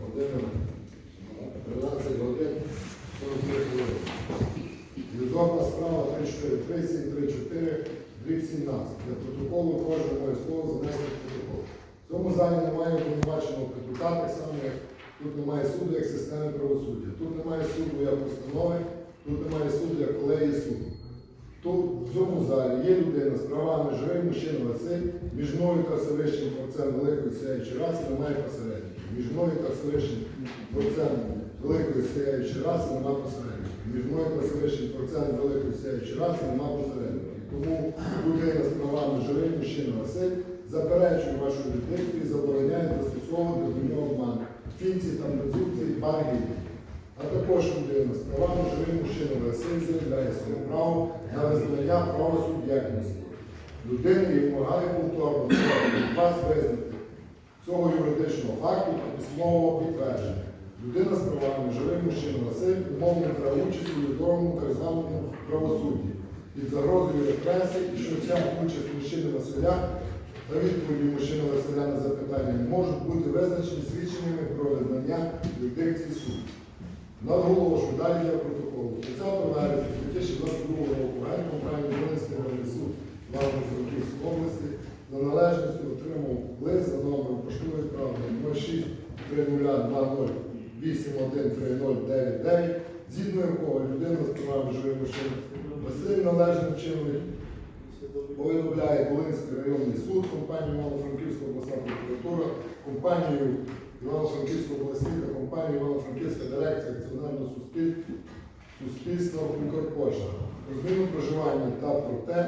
година, справа 3734, дріб 17. Для протоколу кожен обов'язково занести протокол. В цьому залі немає обвинуваченого Петрука, так само як тут немає суду як системи правосуддя. Тут немає суду як установи, тут немає суду як колегії суду. Тут в цьому залі є людина з правами живий мужчина Василь, між мною та Всевишнім Творцем Великої Сяючої раси немає посередників. Між мною та Всевишнім Творцем Великої Сяючої раси немає посередників. Між мною та Всевишнім Творцем Великої Сяючої раси немає посередників. Тому людина з правами живий мужчина Василь заперечує вашу юрисдикцію Людина з правами живий мужчина Василь заявляє своє право на визнання права суб'єктності. Людина і вимагає повторно вас визнати цього юридичного факту та письмового підтвердження. Людина з правами живий мужчина Василь умовно бере участь у відомому званому правосудді під загрозою репресій і що ця участь мужчини Василя та відповіді мужчини Василя на запитання можуть бути визначені свідченнями про визнання юрисдикції суду. Наголошую, далі я протоколу. 30 вересня 2022 року генкомпанії Волинський районний суд Івано-Франківської області за належністю отримав лист за номером поштової справи 06 308130999, згідно якого людина з правами машини Василь належним чином повідомляє Волинський районний суд, компанію Івано-Франківська обласна прокуратура, компанію Івано-Франківська та компанію Івано-Франківська дирекція акціонерного суспільства Укрпошта. Про зміну проживання та про те,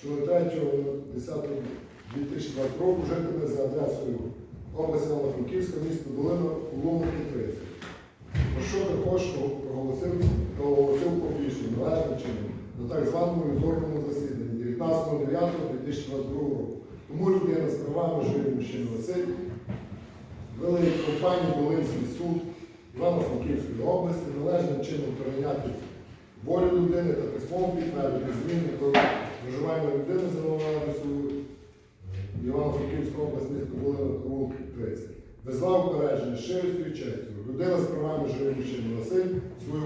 що 3.10.2020 року жителі за адресою області Івано-Франківська, місто Долина, Лумки 30. Про що також проголосив, проголосив публічно належним чином на так званому візорному засіданні 19.09.2022 року. Тому людина з правами живий мужчина Василь вели Волинський суд Івано-Франківської області належним чином перейняти волю людини та письмово підтвердити зміни про проживання людини за новою адресою Івано-Франківської область, місто Волина, Провулки 30. Везла упередження щирістю і честю. Людина з правами живим Василь свою